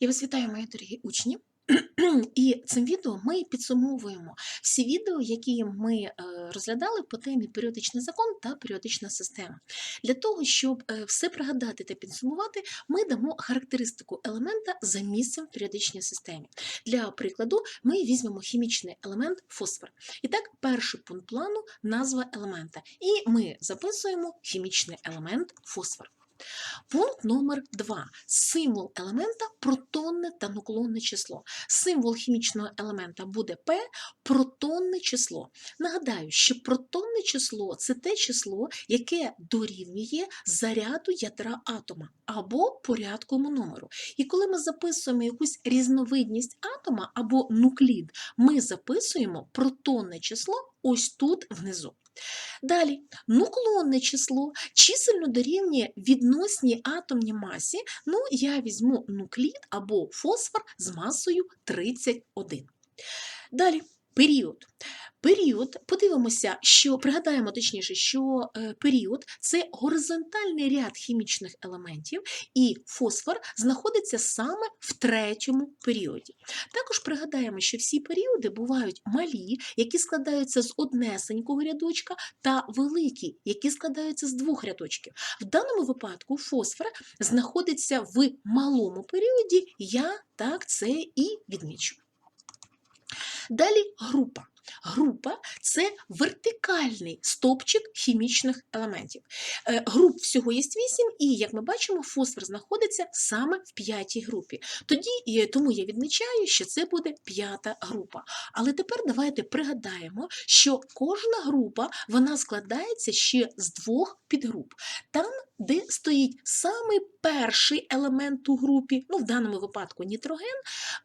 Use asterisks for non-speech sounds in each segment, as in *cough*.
Я вас вітаю, мої дорогі учні. *clears throat* І цим відео ми підсумовуємо всі відео, які ми е, розглядали по темі періодичний закон та періодична система. Для того, щоб е, все пригадати та підсумувати, ми дамо характеристику елемента за місцем в періодичній системі. Для прикладу, ми візьмемо хімічний елемент фосфор. І так, перший пункт плану назва елемента. І ми записуємо хімічний елемент фосфор. Пункт номер 2. Символ елемента протонне та нуклонне число. Символ хімічного елемента буде P, протонне число. Нагадаю, що протонне число це те число, яке дорівнює заряду ядра атома або порядковому номеру. І коли ми записуємо якусь різновидність атома або нуклід, ми записуємо протонне число ось тут внизу. Далі, нуклонне число чисельно дорівнює відносній атомній масі. Ну, я візьму нуклід або фосфор з масою 31. Далі, період. Період, подивимося, що пригадаємо точніше, що е, період це горизонтальний ряд хімічних елементів, і фосфор знаходиться саме в третьому періоді. Також пригадаємо, що всі періоди бувають малі, які складаються з однесенького рядочка, та великі, які складаються з двох рядочків. В даному випадку фосфор знаходиться в малому періоді, я так це і відмічу. Далі група. Група це вертикальний стовпчик хімічних елементів. Е, Груп всього є 8, і, як ми бачимо, фосфор знаходиться саме в п'ятій групі. Тоді, тому я відмічаю, що це буде п'ята група. Але тепер давайте пригадаємо, що кожна група вона складається ще з двох підгруп. Там, де стоїть самий перший елемент у групі, ну в даному випадку нітроген,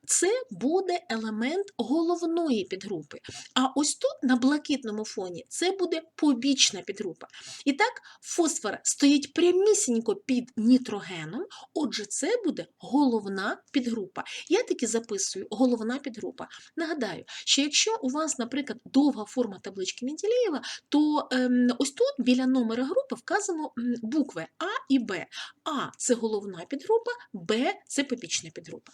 це буде елемент головної підгрупи. А ось тут на блакитному фоні це буде побічна підгрупа. І так, фосфор стоїть прямісінько під нітрогеном, отже, це буде головна підгрупа. Я таки записую головна підгрупа. Нагадаю, що якщо у вас, наприклад, довга форма таблички Менделєєва, то ем, ось тут біля номера групи вказано м, А і Б. А це головна підгрупа, Б це побічна підгрупа.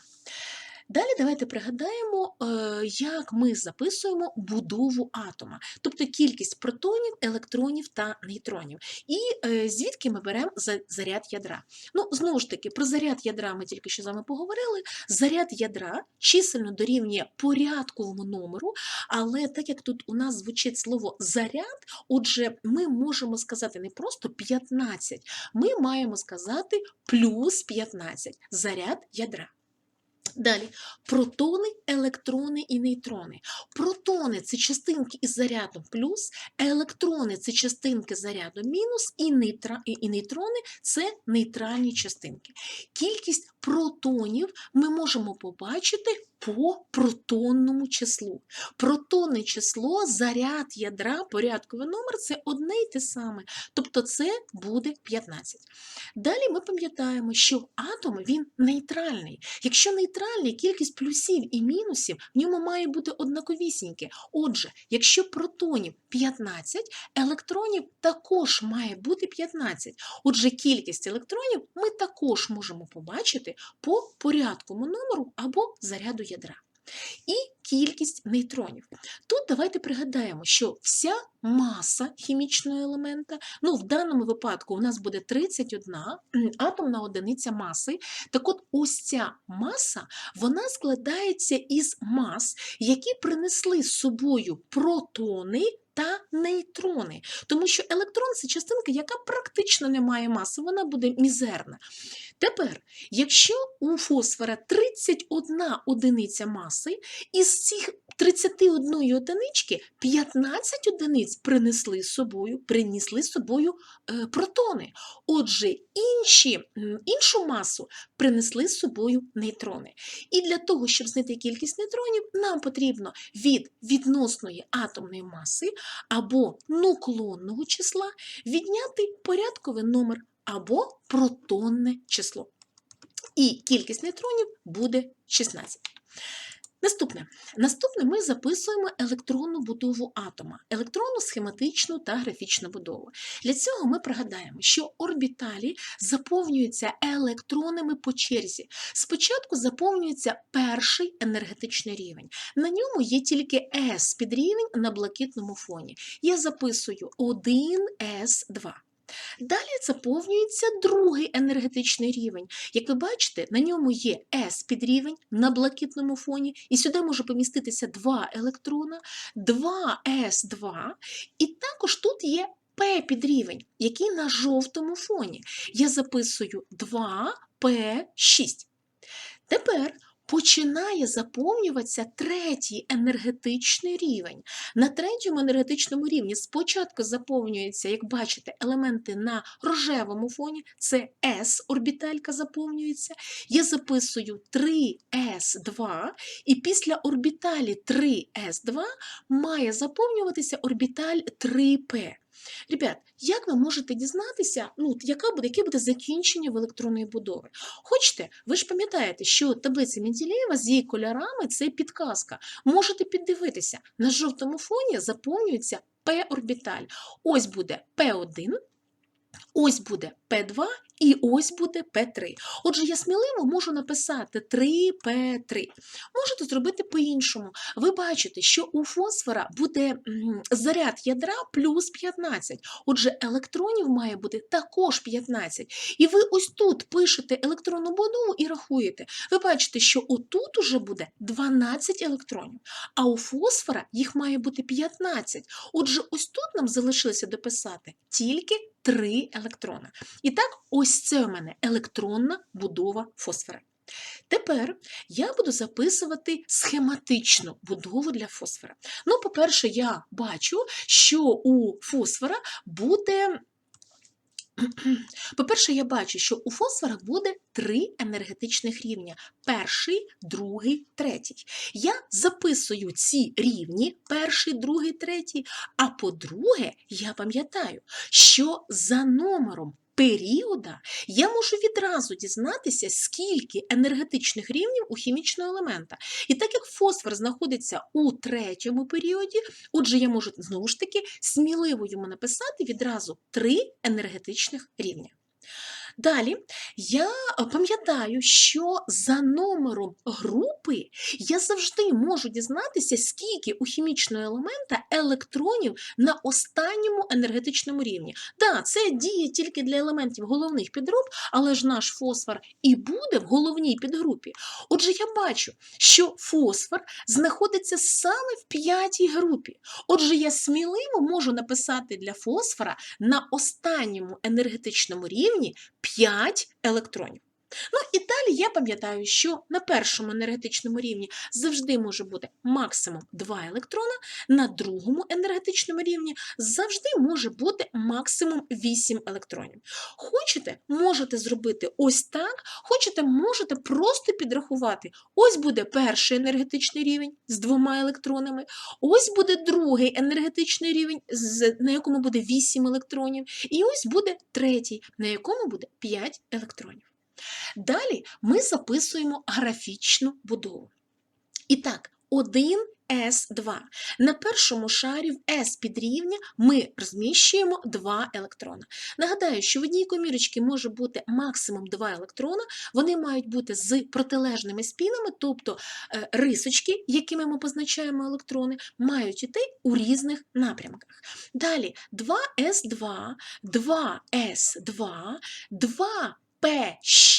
Далі давайте пригадаємо, е, як ми записуємо будову атома, тобто кількість протонів, електронів та нейтронів. І е, звідки ми беремо заряд ядра. Ну, знову ж таки, про заряд ядра ми тільки що з вами поговорили. Заряд ядра чисельно дорівнює порядковому номеру, але так як тут у нас звучить слово заряд, отже, ми можемо сказати не просто 15, ми маємо сказати плюс 15 заряд ядра. Далі протони, електрони і нейтрони. Протони це частинки із зарядом плюс, електрони це частинки з зарядом мінус, і, нейтра... і нейтрони це нейтральні частинки. Кількість протонів ми можемо побачити по протонному числу. Протонне число, заряд ядра, порядковий номер це одне й те саме. Тобто це буде 15. Далі ми пам'ятаємо, що атом він нейтральний. Якщо нейтральний, кількість плюсів і мінусів в ньому має бути однаковісіньке. Отже, якщо протонів 15, електронів також має бути 15. Отже, кількість електронів ми також можемо побачити по порядковому номеру або заряду ядра. І кількість нейтронів. Тут давайте пригадаємо, що вся маса хімічного елемента, ну в даному випадку у нас буде 31 *clears throat* атомна одиниця маси. Так от ось ця маса, вона складається із мас, які принесли з собою протони та нейтрони. Тому що електрон це частинка, яка практично не має маси, вона буде мізерна. Тепер, якщо у фосфора 31 одиниця маси, із цих 31 одинички 15 одиниць принесли з собою, принесли з собою е, протони. Отже, інші, іншу масу принесли з собою нейтрони. І для того, щоб знайти кількість нейтронів, нам потрібно від відносної атомної маси або нуклонного числа відняти порядковий номер або протонне число. І кількість нейтронів буде 16. Наступне. Наступне ми записуємо електронну будову атома, електронну, схематичну та графічну будову. Для цього ми пригадаємо, що орбіталі заповнюються електронами по черзі. Спочатку заповнюється перший енергетичний рівень. На ньому є тільки S підрівень на блакитному фоні. Я записую 1С2. Далі заповнюється другий енергетичний рівень. Як ви бачите, на ньому є S підрівень на блакитному фоні, і сюди може поміститися два електрона, 2S2, і також тут є P підрівень, який на жовтому фоні. Я записую 2P6. Тепер починає заповнюватися третій енергетичний рівень. На третьому енергетичному рівні спочатку заповнюються, як бачите, елементи на рожевому фоні, це S орбіталька заповнюється. Я записую 3S2, і після орбіталі 3S2 має заповнюватися орбіталь 3P. Ребят, як ви можете дізнатися, ну, яка буде, яке буде закінчення в електронної будови? Хочете, ви ж пам'ятаєте, що таблиця Менделєєва з її кольорами це підказка. Можете піддивитися, на жовтому фоні заповнюється P-орбіталь. Ось буде P1, ось буде P2 і ось буде P3. Отже, я сміливо можу написати 3P3. Можете зробити по-іншому. Ви бачите, що у фосфора буде заряд ядра плюс 15. Отже, електронів має бути також 15. І ви ось тут пишете електронну будову і рахуєте. Ви бачите, що отут уже буде 12 електронів, а у фосфора їх має бути 15. Отже, ось тут нам залишилося дописати тільки 3 електрона. І так, ось це у мене електронна будова фосфора. Тепер я буду записувати схематичну будову для фосфора. Ну, по-перше, я бачу, що у фосфора буде. *clears throat* По-перше, я бачу, що у фосфорах буде три енергетичних рівня: перший, другий, третій. Я записую ці рівні, перший, другий, третій. А по-друге, я пам'ятаю, що за номером періода я можу відразу дізнатися, скільки енергетичних рівнів у хімічного елемента. І так як фосфор знаходиться у третьому періоді, отже, я можу знову ж таки сміливо йому написати відразу три енергетичних рівня. Далі я пам'ятаю, що за номером групи я завжди можу дізнатися, скільки у хімічного елемента електронів на останньому енергетичному рівні. Да, це діє тільки для елементів головних підгруп, але ж наш фосфор і буде в головній підгрупі. Отже, я бачу, що фосфор знаходиться саме в п'ятій групі. Отже, я сміливо можу написати для фосфора на останньому енергетичному рівні 5 електронів. Ну і далі я пам'ятаю, що на першому енергетичному рівні завжди може бути максимум 2 електрона, на другому енергетичному рівні завжди може бути максимум 8 електронів. Хочете, можете зробити ось так, хочете, можете просто підрахувати. Ось буде перший енергетичний рівень з двома електронами, ось буде другий енергетичний рівень, на якому буде 8 електронів, і ось буде третій, на якому буде 5 електронів. Далі ми записуємо графічну будову. І так, 1С2. На першому шарі в S підрівня ми розміщуємо 2 електрона. Нагадаю, що в одній комірочці може бути максимум 2 електрона, вони мають бути з протилежними спінами, тобто е, рисочки, якими ми позначаємо електрони, мають йти у різних напрямках. Далі 2С2, 2С2, 2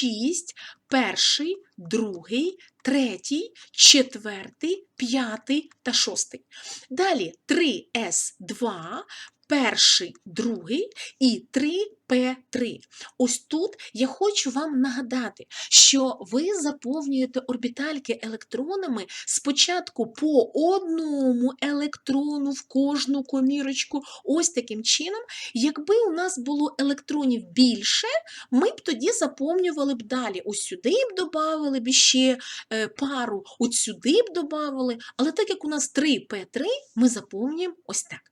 П6, перший, другий, третій, четвертий, п'ятий та шостий. Далі 3С2, перший, другий і 3П3. Ось тут я хочу вам нагадати, що ви заповнюєте орбітальки електронами спочатку по одному електрону в кожну комірочку. Ось таким чином, якби у нас було електронів більше, ми б тоді заповнювали б далі. Ось сюди б додавали б ще е, пару, от сюди б додавали. Але так як у нас 3П3, ми заповнюємо ось так.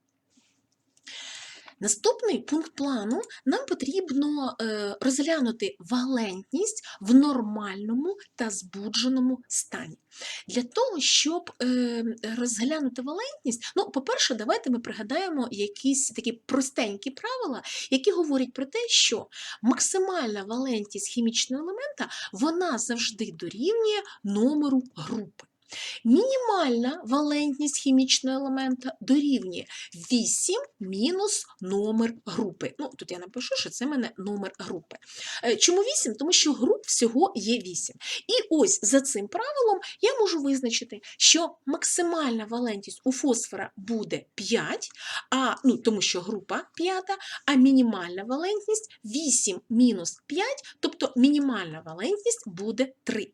Наступний пункт плану нам потрібно е, розглянути валентність в нормальному та збудженому стані. Для того, щоб е, розглянути валентність, ну, по-перше, давайте ми пригадаємо якісь такі простенькі правила, які говорять про те, що максимальна валентність хімічного елемента вона завжди дорівнює номеру групи. Мінімальна валентність хімічного елемента дорівнює 8 мінус номер групи. Ну, тут я напишу, що це в мене номер групи. Е, Чому 8? Тому що груп всього є 8. І ось за цим правилом я можу визначити, що максимальна валентність у фосфора буде 5, а, ну, тому що група 5, а мінімальна валентність 8 мінус 5, тобто мінімальна валентність буде 3.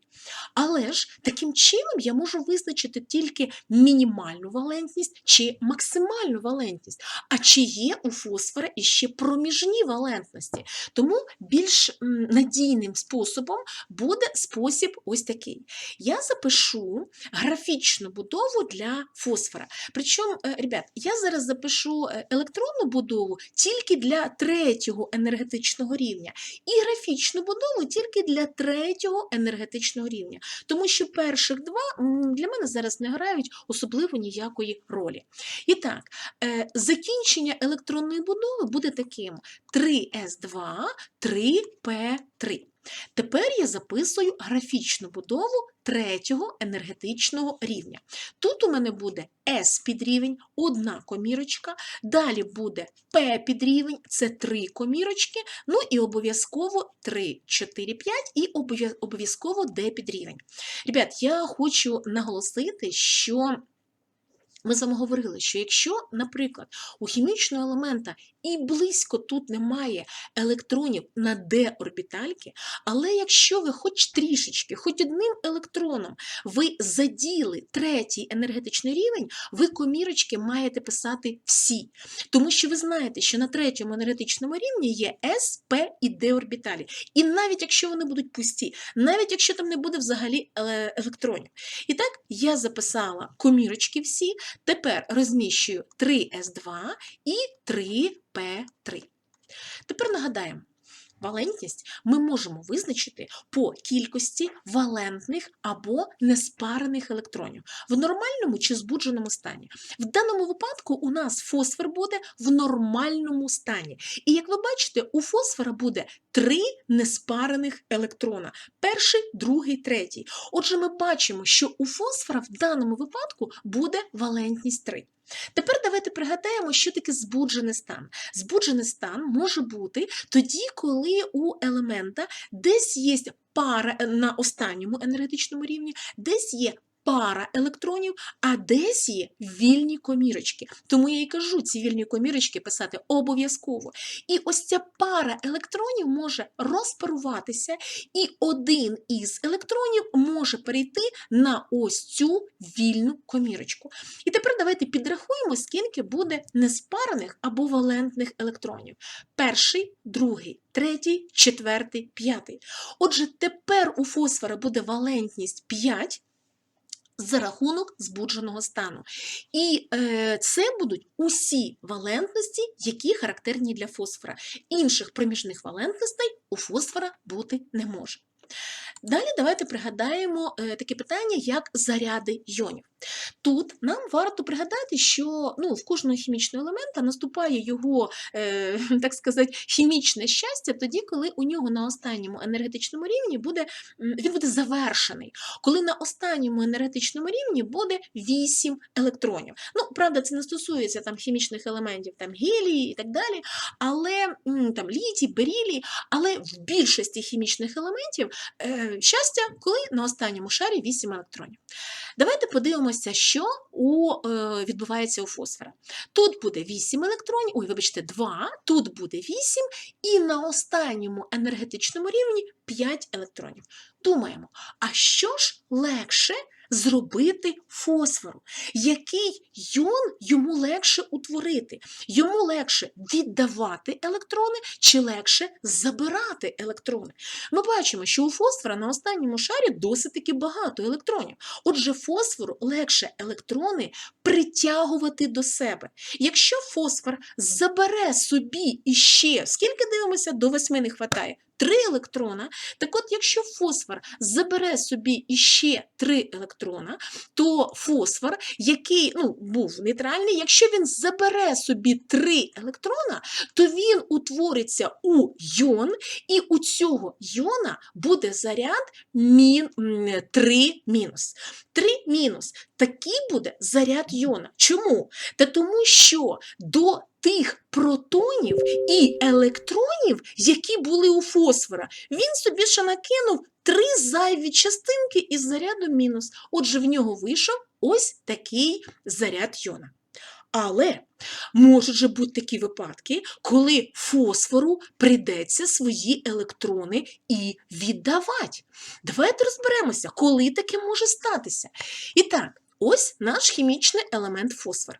Але ж таким чином я можу визначити тільки мінімальну валентність чи максимальну валентність. А чи є у фосфора іще проміжні валентності? Тому більш надійним способом буде спосіб ось такий. Я запишу графічну будову для фосфора. Причому, е, ребят, я зараз запишу е, електронну будову тільки для третього енергетичного рівня і графічну будову тільки для третього енергетичного рівня. Тому що перших два для мене зараз не грають особливо ніякої ролі. І так, е, закінчення електронної будови буде таким: 3С2, 3П3. Тепер я записую графічну будову третього енергетичного рівня. Тут у мене буде S підрівень, одна комірочка, далі буде P підрівень, це три комірочки, ну і обов'язково 3, 4, 5 і обов'я- обов'язково D підрівень. Ребят, я хочу наголосити, що ми з вами говорили, що якщо, наприклад, у хімічного елемента і близько тут немає електронів на d-орбітальки, але якщо ви хоч трішечки, хоч одним електроном ви заділи третій енергетичний рівень, ви комірочки маєте писати всі. Тому що ви знаєте, що на третьому енергетичному рівні є S, P і D орбіталі. І навіть якщо вони будуть пусті, навіть якщо там не буде взагалі е, електронів. І так, я записала комірочки всі, тепер розміщую 3С2 і 3П3. Тепер нагадаємо. Валентність ми можемо визначити по кількості валентних або неспарених електронів в нормальному чи збудженому стані. В даному випадку у нас фосфор буде в нормальному стані. І як ви бачите, у фосфора буде три неспарених електрона: перший, другий, третій. Отже, ми бачимо, що у фосфора в даному випадку буде валентність 3. Тепер давайте пригадаємо, що таке збуджений стан. Збуджений стан може бути тоді, коли у елемента десь є пара на останньому енергетичному рівні, десь є пара електронів, а десь є вільні комірочки. Тому я і кажу, ці вільні комірочки писати обов'язково. І ось ця пара електронів може розпаруватися, і один із електронів може перейти на ось цю вільну комірочку. І тепер давайте підрахуємо, скільки буде неспарених або валентних електронів. Перший, другий, третій, четвертий, п'ятий. Отже, тепер у фосфора буде валентність 5 за рахунок збудженого стану. І е, це будуть усі валентності, які характерні для фосфора. Інших проміжних валентностей у фосфора бути не може. Далі давайте пригадаємо е, таке питання, як заряди йонів. Тут нам варто пригадати, що ну, в кожного хімічного елемента наступає його, е, *laughs* так сказати, хімічне щастя тоді, коли у нього на останньому енергетичному рівні буде, він буде завершений, коли на останньому енергетичному рівні буде 8 електронів. Ну, правда, це не стосується там хімічних елементів, там гелії і так далі, але там літій, берілій, але в більшості хімічних елементів е, щастя, коли на останньому шарі 8 електронів. Давайте подивимося, що у, е, відбувається у фосфора. Тут буде 8 електронів, ой, вибачте, 2, тут буде 8, і на останньому енергетичному рівні 5 електронів. Думаємо, а що ж легше зробити фосфору, який йон йому легше утворити, йому легше віддавати електрони чи легше забирати електрони. Ми бачимо, що у фосфора на останньому шарі досить таки багато електронів. Отже, фосфору легше електрони притягувати до себе. Якщо фосфор забере собі іще, скільки дивимося, до восьми не хватає. Три електрона. Так от, якщо фосфор забере собі іще три електрона, то фосфор, який ну, був нейтральний, якщо він забере собі три електрона, то він утвориться у йон, і у цього йона буде заряд мін, 3 мінус. 3 мінус. Такий буде заряд йона. Чому? Та тому що до тих протонів і електронів, які були у фосфора, він собі ще накинув три зайві частинки із зарядом мінус. Отже, в нього вийшов ось такий заряд йона. Але можуть же бути такі випадки, коли фосфору прийдеться свої електрони і віддавати. Давайте розберемося, коли таке може статися. І так, ось наш хімічний елемент фосфор.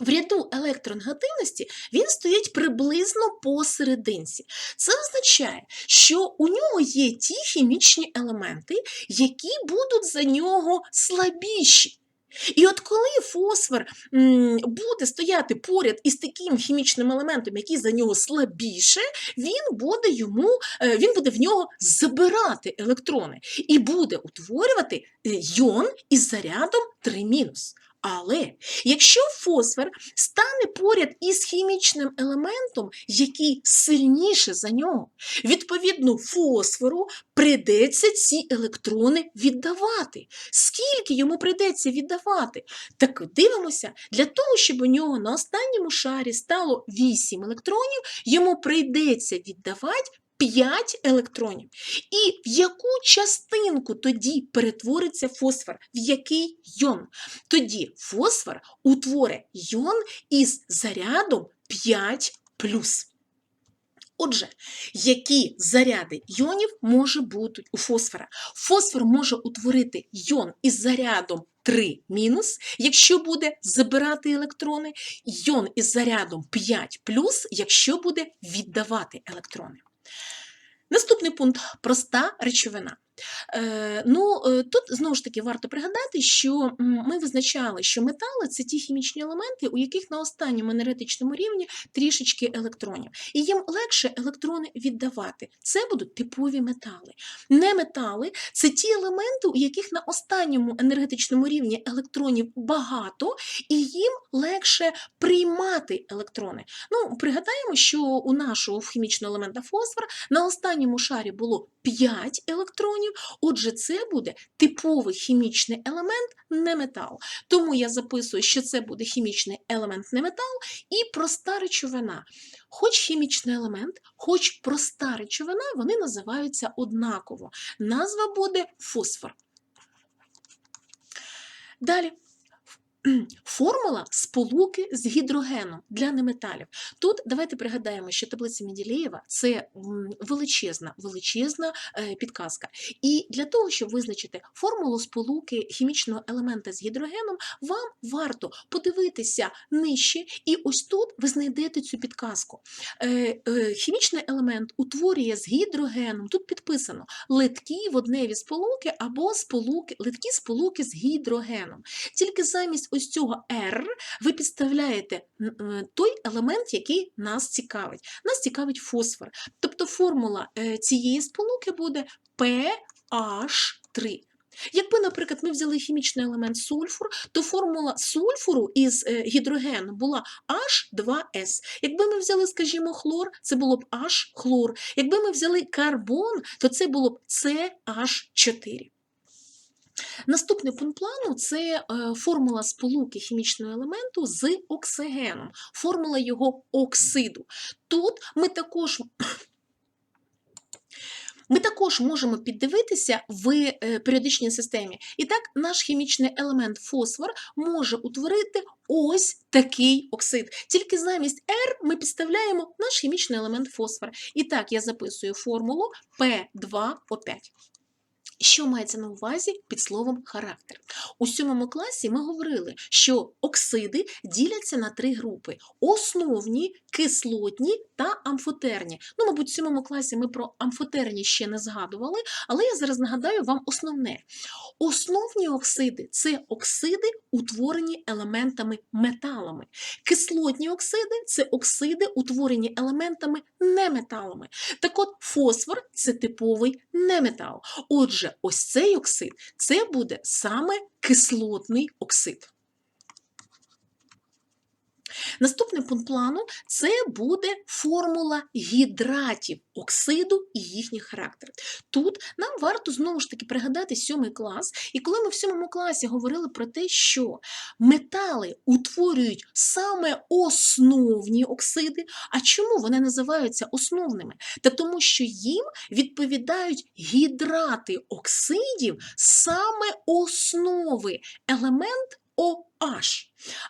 В ряду електронегативності він стоїть приблизно посерединці. Це означає, що у нього є ті хімічні елементи, які будуть за нього слабіші. І от коли фосфор буде стояти поряд із таким хімічним елементом, який за нього слабіше, він буде йому, е, він буде в нього забирати електрони і буде утворювати е, йон із зарядом 3 Але якщо фосфор стане поряд із хімічним елементом, який сильніше за нього, відповідно фосфору прийдеться ці електрони віддавати. Скільки йому прийдеться віддавати? Так дивимося, для того, щоб у нього на останньому шарі стало 8 електронів, йому прийдеться віддавати 5 електронів. І в яку частинку тоді перетвориться фосфор? В який йон? Тоді фосфор утворить йон із зарядом 5 Отже, які заряди йонів може бути у фосфора? Фосфор може утворити йон із зарядом 3 мінус, якщо буде забирати електрони, йон із зарядом 5 плюс, якщо буде віддавати електрони. Наступний пункт проста речовина. Е, ну, е, Тут знову ж таки варто пригадати, що ми визначали, що метали це ті хімічні елементи, у яких на останньому енергетичному рівні трішечки електронів. І їм легше електрони віддавати. Це будуть типові метали. Неметали це ті елементи, у яких на останньому енергетичному рівні електронів багато, і їм легше приймати електрони. Ну, Пригадаємо, що у нашого хімічного елемента фосфор на останньому шарі було 5 електронів, отже, це буде типовий хімічний елемент не метал. Тому я записую, що це буде хімічний елемент не метал і проста речовина. Хоч хімічний елемент, хоч проста речовина, вони називаються однаково. Назва буде фосфор. Далі. Формула сполуки з гідрогеном для неметалів. Тут давайте пригадаємо, що таблиця Менділеєва – це величезна величезна е, підказка. І для того, щоб визначити формулу сполуки хімічного елемента з гідрогеном, вам варто подивитися нижче, і ось тут ви знайдете цю підказку. Е, е, хімічний елемент утворює з гідрогеном, тут підписано литкі водневі сполуки або сполуки, литкі сполуки з гідрогеном. Тільки замість ось цього R ви підставляєте е, той елемент, який нас цікавить. Нас цікавить фосфор. Тобто формула е, цієї сполуки буде pH3. Якби, наприклад, ми взяли хімічний елемент сульфур, то формула сульфуру із е, гідрогену була H2S. Якби ми взяли, скажімо, хлор, це було б H-хлор. Якби ми взяли карбон, то це було б CH4. Наступний пункт плану це е, формула сполуки хімічного елементу з оксигеном, формула його оксиду. Тут ми також. Ми також можемо піддивитися в е, періодичній системі. І так, наш хімічний елемент фосфор може утворити ось такий оксид. Тільки замість R ми підставляємо наш хімічний елемент фосфор. І так, я записую формулу P2O5. Що мається на увазі під словом характер? У сьомому класі ми говорили, що оксиди діляться на три групи: основні, кислотні та амфотерні. Ну, мабуть, в сьомому класі ми про амфотерні ще не згадували, але я зараз нагадаю вам основне. Основні оксиди це оксиди, утворені елементами металами. Кислотні оксиди це оксиди, утворені елементами неметалами. Так от фосфор це типовий неметал. Отже, ось цей оксид це буде саме кислотний оксид. Наступний пункт плану це буде формула гідратів оксиду і їхній характер. Тут нам варто знову ж таки пригадати сьомий клас, і коли ми в сьомому класі говорили про те, що метали утворюють саме основні оксиди. А чому вони називаються основними? Та тому, що їм відповідають гідрати оксидів саме основи елемент OH.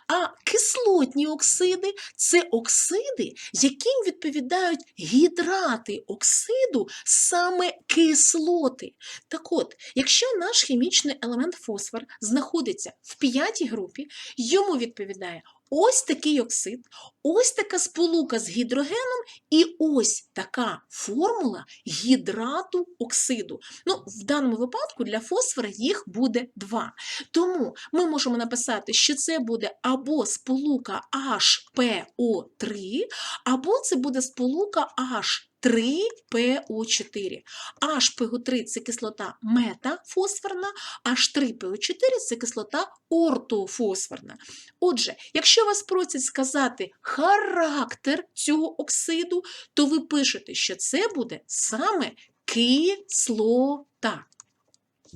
А кислотні оксиди це оксиди, яким відповідають гідрати оксиду саме кислоти. Так от, якщо наш хімічний елемент фосфор знаходиться в п'ятій групі, йому відповідає ось такий оксид, ось така сполука з гідрогеном і ось така формула гідрату оксиду. Ну, в даному випадку для фосфора їх буде два. Тому ми можемо написати, що це буде або сполука HPO3, або це буде сполука H. 3PO4. HPO3 це кислота метафосфорна, H3PO4 це кислота ортофосфорна. Отже, якщо вас просять сказати характер цього оксиду, то ви пишете, що це буде саме кислота.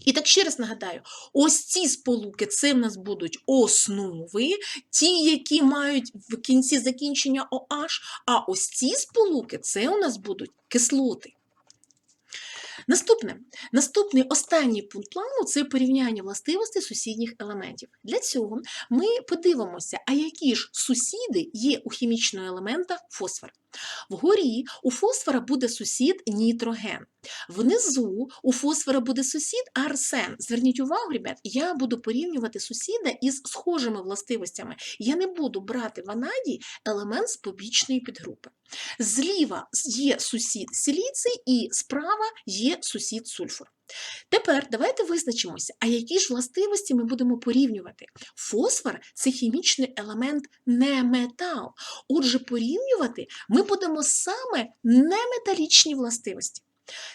І так ще раз нагадаю, ось ці сполуки це в нас будуть основи, ті, які мають в кінці закінчення OH, а ось ці сполуки це у нас будуть кислоти. Наступне, наступний останній пункт плану це порівняння властивостей сусідніх елементів. Для цього ми подивимося, а які ж сусіди є у хімічного елемента фосфор. Вгорі у фосфора буде сусід нітроген. Внизу у фосфора буде сусід арсен. Зверніть увагу, ребят, я буду порівнювати сусіда із схожими властивостями. Я не буду брати в анадій елемент з побічної підгрупи. Зліва є сусід силіцій і справа є сусід сульфур. Тепер давайте визначимося, а які ж властивості ми будемо порівнювати. Фосфор це хімічний елемент не метал. Отже, порівнювати ми будемо саме неметалічні властивості.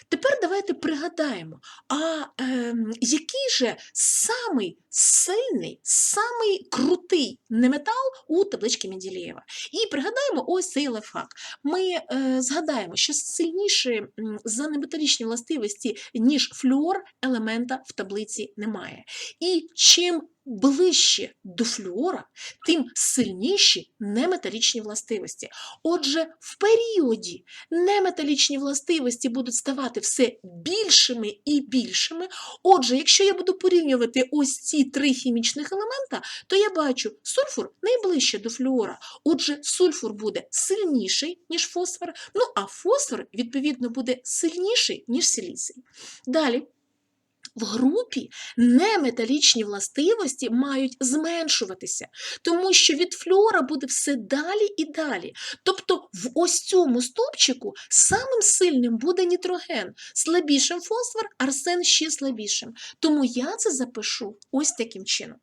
Тепер давайте пригадаємо, а е, який же самий сильний, самий крутий неметал у табличці Менделєєва? І пригадаємо ось цей лайфхак. Ми е, згадаємо, що сильніше за неметалічні властивості, ніж флюор, елемента в таблиці немає. І чим ближче до флюора, тим сильніші неметалічні властивості. Отже, в періоді неметалічні властивості будуть ставати все більшими і більшими. Отже, якщо я буду порівнювати ось ці три хімічних елемента, то я бачу сульфур найближче до флюора. Отже, сульфур буде сильніший, ніж фосфор, ну а фосфор, відповідно, буде сильніший, ніж силіцій. Далі. В групі неметалічні властивості мають зменшуватися, тому що від флюора буде все далі і далі. Тобто в ось цьому стовпчику самим сильним буде нітроген, слабішим фосфор, арсен ще слабішим. Тому я це запишу ось таким чином.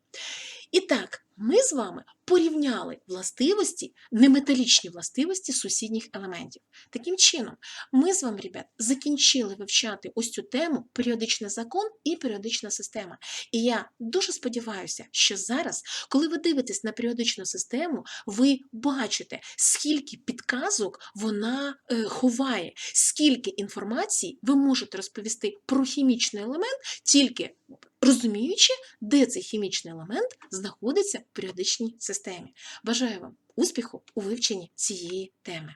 І так, ми з вами порівняли властивості, неметалічні властивості сусідніх елементів. Таким чином, ми з вами, ребят, закінчили вивчати ось цю тему періодичний закон і періодична система. І я дуже сподіваюся, що зараз, коли ви дивитесь на періодичну систему, ви бачите, скільки підказок вона е, ховає, скільки інформації ви можете розповісти про хімічний елемент, тільки розуміючи, де цей хімічний елемент знаходиться в періодичній системі. Бажаю вам успіху у вивченні цієї теми.